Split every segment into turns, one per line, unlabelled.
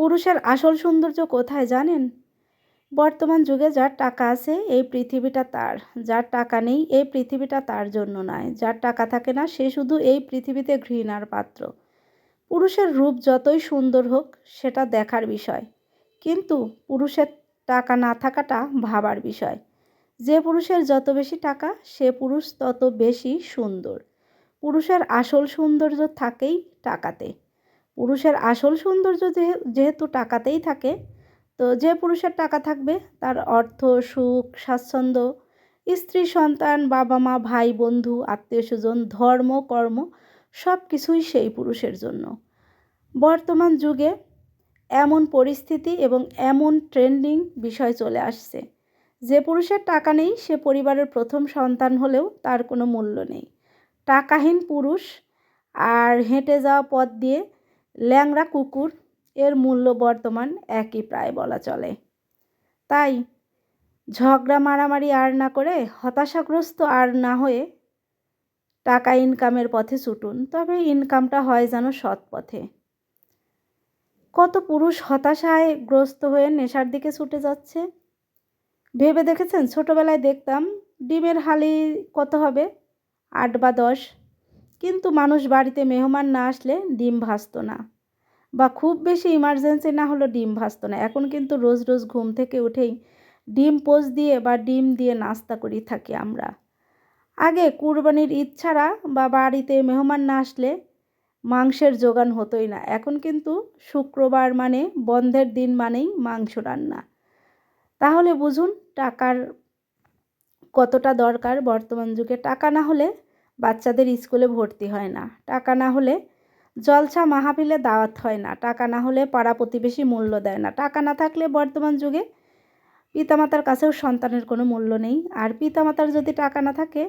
পুরুষের আসল সৌন্দর্য কোথায় জানেন? বর্তমান যুগে যার টাকা আছে, এই পৃথিবীটা তার। যার টাকা নেই, এই পৃথিবীটা তার জন্য নয়। যার টাকা থাকে না, সে শুধু এই পৃথিবীতে ঘৃণার পাত্র। পুরুষের রূপ যতই সুন্দর হোক, সেটা দেখার বিষয়। কিন্তু পুরুষের টাকা না থাকাটা ভাবার বিষয়। যে পুরুষের যত বেশি টাকা, সে পুরুষ তত বেশি সুন্দর। পুরুষের আসল সৌন্দর্য থাকেই টাকাতে। পুরুষের আসল সৌন্দর্য যেহেতু টাকাতেই থাকে, তো যে পুরুষের টাকা থাকবে তার অর্থ সুখ, স্বাচ্ছন্দ্য, স্ত্রী, সন্তান, বাবা মা, ভাই, বন্ধু, আত্মীয় স্বজন, ধর্ম, কর্ম সব কিছুই সেই পুরুষের জন্য। বর্তমান যুগে এমন পরিস্থিতি এবং এমন ট্রেন্ডিং বিষয় চলে আসছে। যে পুরুষের টাকা নেই, সে পরিবারের প্রথম সন্তান হলেও তার কোনো মূল্য নেই। টাকাহীন পুরুষ আর হেঁটে যাওয়া পথ দিয়ে ল্যাংড়া কুকুর এর মূল্য বর্তমান একই প্রায় বলা চলে। তাই ঝগড়া মারামারি আর না করে হতাশাগ্রস্ত আর না হয়ে টাকা ইনকামের পথে ছুটুন, তবে ইনকামটা হয় যেন সৎ পথে। কত পুরুষ হতাশায় গ্রস্ত হয়ে নেশার দিকে ছুটে যাচ্ছে? ভেবে দেখেছেন? ছোটোবেলায় দেখতাম ডিমের হালি কত হবে? আট বা দশ? কিন্তু মানুষ বাড়িতে মেহমান না আসলে ডিম ভাসত না। বা খুব বেশি ইমার্জেন্সি না হলো ডিম ভাসত না। এখন কিন্তু রোজ রোজ ঘুম থেকে উঠেই ডিম পোজ দিয়ে বা ডিম দিয়ে নাস্তা করি থাকি আমরা। আগে কুরবানির ঈদ ছাড়া বা বাড়িতে মেহমান না আসলে মাংসের যোগান হতোই না। এখন কিন্তু শুক্রবার মানে বন্ধের দিন মানেই মাংস রান্না। তাহলে বুঝুন, টাকার কতটা দরকার বর্তমান যুগে। টাকা না হলে বাচ্চাদের স্কুলে ভর্তি হয় না। টাকা না হলে জলসা মাহাবিলে দাওয়াত হয় না। টাকা না হলে পাড়া প্রতিবেশী মূল্য দেয় না। টাকা না থাকলে বর্তমান যুগে পিতামাতার কাছেও সন্তানের কোনো মূল্য নেই। আর পিতামাতার যদি টাকা না থাকে,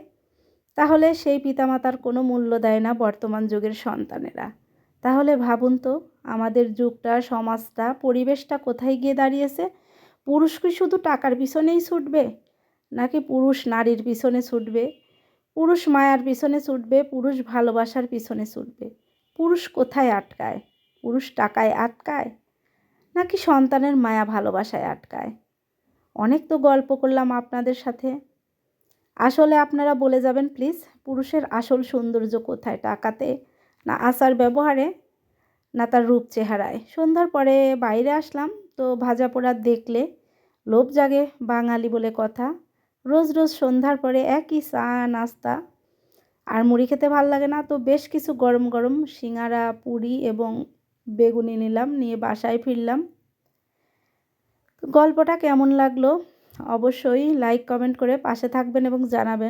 তাহলে সেই পিতামাতার কোনো মূল্য দেয় না বর্তমান যুগের সন্তানেরা। তাহলে ভাবুন তো, আমাদের যুগটা, সমাজটা, পরিবেশটা কোথায় গিয়ে দাঁড়িয়েছে? পুরুষ কি শুধু টাকার পিছনেই ছুটবে? নাকি পুরুষ নারীর পিছনে ছুটবে? পুরুষ মায়ার পিছনে ছুটবে, পুরুষ ভালোবাসার পিছনে ছুটবে। পুরুষ কোথায় আটকায়? পুরুষ টাকায় আটকায়? নাকি সন্তানের মায়া ভালোবাসায় আটকায়? অনেক তো গল্প করলাম আপনাদের সাথে। আসলে আপনারা বলে যাবেন, প্লিজ, পুরুষের আসল সৌন্দর্য কোথায়? টাকাতে? না আচার ব্যবহারে? না তার রূপ চেহারায়? সন্ধ্যার পরে বাইরে আসলাম, তো ভাজা পোড়া দেখলে লোভ জাগে বাঙালি বলে কথা। রোজ রোজ সন্ধ্যার পরে একই চা, নাস্তা। আর মুড়ি খেতে ভালো লাগে না, তো বেশ কিছু গরম গরম সিঙারা পুরি এবং বেগুনি নিলাম, নিয়ে বাসায় ফিরলাম। গল্পটা কেমন লাগল? অবশ্যই লাইক কমেন্ট করে পাশে থাকবেন এবং জানাবেন।